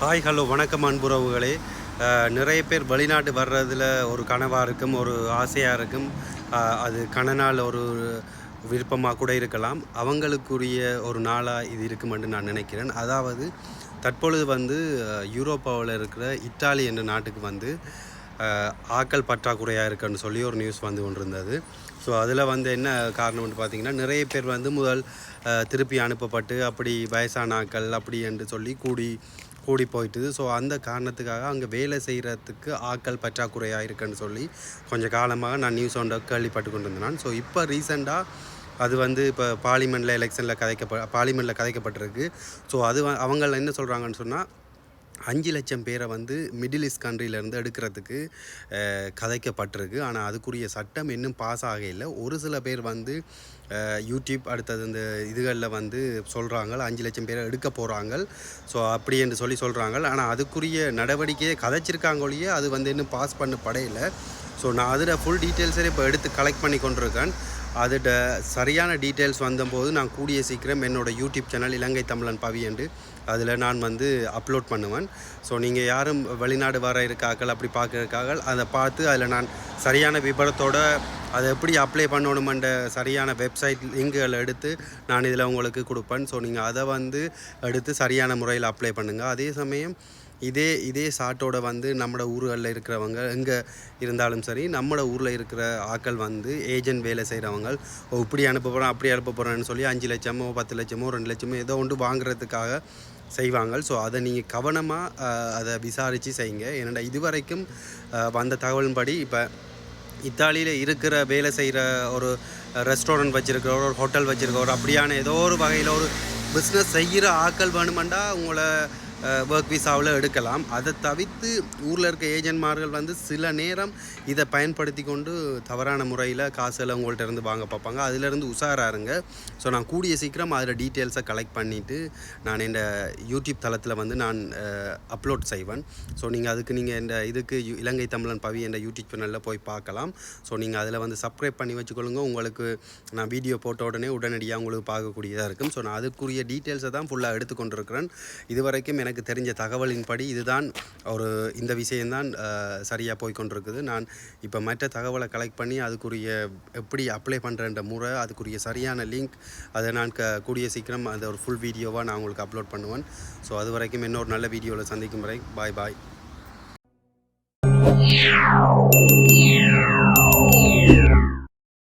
Hi hello வணக்கம் அன்புறவுகளே. நிறைய பேர் வெளிநாட்டு வர்றதில் ஒரு கனவாக இருக்கும் ஒரு ஆசையாக இருக்கும். அது கனனால் ஒரு விருப்பமாக கூட இருக்கலாம். அவங்களுக்குரிய ஒரு நாளாக இது இருக்குமென்று நான் நினைக்கிறேன். அதாவது தற்பொழுது வந்து யூரோப்பாவில் இருக்கிற இத்தாலி என்ற நாட்டுக்கு வந்து ஆக்கள் பற்றாக்குறையாக இருக்குன்னு சொல்லி ஒரு நியூஸ் வந்து கொண்டிருந்தது ஸோ அதில் வந்து என்ன காரணம்னு பார்த்தீங்கன்னா நிறைய பேர் வந்து முதல் திருப்பி அனுப்பப்பட்டு அப்படி வயசான ஆட்கள் அப்படி என்று சொல்லி கூடி கூடி போயிட்டுது. ஸோ அந்த காரணத்துக்காக அங்கே வேலை செய்கிறதுக்கு ஆட்கள் பற்றாக்குறையாக இருக்குன்னு சொல்லி கொஞ்சம் காலமாக நான் நியூஸ் ஒன்றை கேள்விப்பட்டு கொண்டு இருந்தேன் ஸோ இப்போ ரீசெண்டாக அது வந்து இப்போ பார்லிமெண்ட்டில் எலெக்ஷனில் கதைக்கப்ப பார்லிமெண்ட்டில் கதைக்கப்பட்டிருக்கு. ஸோ அது அவங்கள அவங்க என்ன சொல்கிறாங்கன்னு சொன்னால் அஞ்சு லட்சம் பேரை வந்து மிடில் ஈஸ்ட் கண்ட்ரிலேருந்து எடுக்கிறதுக்கு கதைக்கப்பட்டிருக்கு. ஆனால் அதுக்குரிய சட்டம் இன்னும் பாஸ் ஆகையில் ஒரு சில பேர் வந்து யூடியூப் அடுத்தது இந்த இதுகளில் வந்து சொல்கிறாங்க அஞ்சு லட்சம் பேரை எடுக்க போகிறாங்க ஸோ அப்படி என்று சொல்லி சொல்கிறாங்க ஆனால் அதுக்குரிய நடவடிக்கையை கதைச்சிருக்காங்க அது வந்து இன்னும் பாஸ் பண்ண படையில் ஸோ நான் அதில் ஃபுல் டீட்டெயில்ஸே இப்போ எடுத்து கலெக்ட் பண்ணி கொண்டிருக்கேன். அதோட சரியான டீட்டெயில்ஸ் வந்தபோது நான் கூடிய சீக்கிரம் என்னோட யூடியூப் சேனல் இலங்கை தமிழன் பவி என்று அதில் நான் வந்து அப்லோட் பண்ணுவேன். ஸோ நீங்கள் யாரும் வெளிநாடு வர இருக்காக்கள் அப்படி பார்க்குறக்காக அதை பார்த்து அதில் நான் சரியான விபரத்தோட அதை எப்படி அப்ளை பண்ணணுமென்ற சரியான வெப்சைட் லிங்குகளை எடுத்து நான் இதில் உங்களுக்கு கொடுப்பேன். ஸோ நீங்கள் அதை வந்து எடுத்து சரியான முறையில் அப்ளை பண்ணுங்கள் அதே சமயம் இதே இதே சாட்டோட வந்து நம்மளோட ஊர்களில் இருக்கிறவங்க எங்கே இருந்தாலும் சரி நம்மளோட ஊரில் இருக்கிற ஆட்கள் வந்து ஏஜென்ட் வேலை செய்கிறவங்க ஓ இப்படி அனுப்ப போகிறோம் அப்படி அனுப்ப போகிறோன்னு சொல்லி அஞ்சு லட்சமோ பத்து லட்சமோ ரெண்டு லட்சமோ ஏதோ ஒன்று வாங்குறதுக்காக செய்வாங்க. ஸோ அதை நீங்கள் கவனமாக அதை விசாரித்து செய்யுங்க. ஏன்னா இதுவரைக்கும் வந்த தகவலின்படி இப்போ இத்தாலியில் இருக்கிற வேலை செய்கிற ஒரு ரெஸ்டாரண்ட் வச்சுருக்கிற ஒரு ஹோட்டல் வச்சுருக்க ஒரு அப்படியான ஏதோ ஒரு வகையில் ஒரு பிஸ்னஸ் செய்கிற ஆட்கள் வேணுமெண்டா உங்களை ஒர்க் விசாவில் எடுக்கலாம். அதை தவிர்த்து ஊரில் இருக்க ஏஜென்ட்மார்கள் வந்து சில நேரம் இதை பயன்படுத்தி கொண்டு தவறான முறையில் காசில் உங்கள்கிட்ட இருந்து வாங்க பார்ப்பாங்க. அதிலேருந்து உஷாராருங்க. ஸோ நான் கூடிய சீக்கிரம் அதில் டீட்டெயில்ஸை கலெக்ட் பண்ணிவிட்டு நான் இந்த யூடியூப் தளத்தில் வந்து நான் அப்லோட் செய்வேன். ஸோ நீங்கள் அதுக்கு நீங்கள் இந்த இதுக்கு யு- இலங்கை தமிழன் பவி என்ற யூடியூப் சேனலில் போய் பார்க்கலாம். ஸோ நீங்கள் அதில் வந்து சப்ஸ்கிரைப் பண்ணி வச்சுக்கொள்ளுங்க. உங்களுக்கு நான் வீடியோ போட்ட உடனே உடனடியாக உங்களுக்கு பார்க்கக்கூடியதாக இருக்கும். ஸோ நான் அதுக்குரிய டீட்டெயில்ஸை தான் ஃபுல்லாக எடுத்துக்கொண்டிருக்கிறேன். இதுவரைக்கும் எனக்கு தெரிஞ்ச தகவலின்படி இதுதான் ஒரு இந்த விஷயம்தான் சரியாக போய்கொண்டிருக்குது நான் இப்போ மற்ற தகவலை கலெக்ட் பண்ணி அதுக்குரிய எப்படி அப்ளை பண்ணுறன்ற முறை அதுக்குரிய சரியான லிங்க் அதை நான் க கூடிய சீக்கிரம் அந்த ஒரு ஃபுல் வீடியோவாக நான் உங்களுக்கு அப்லோட் பண்ணுவேன். ஸோ அது வரைக்கும் இன்னொரு நல்ல வீடியோவில் சந்திக்கும் வரை பாய் பாய்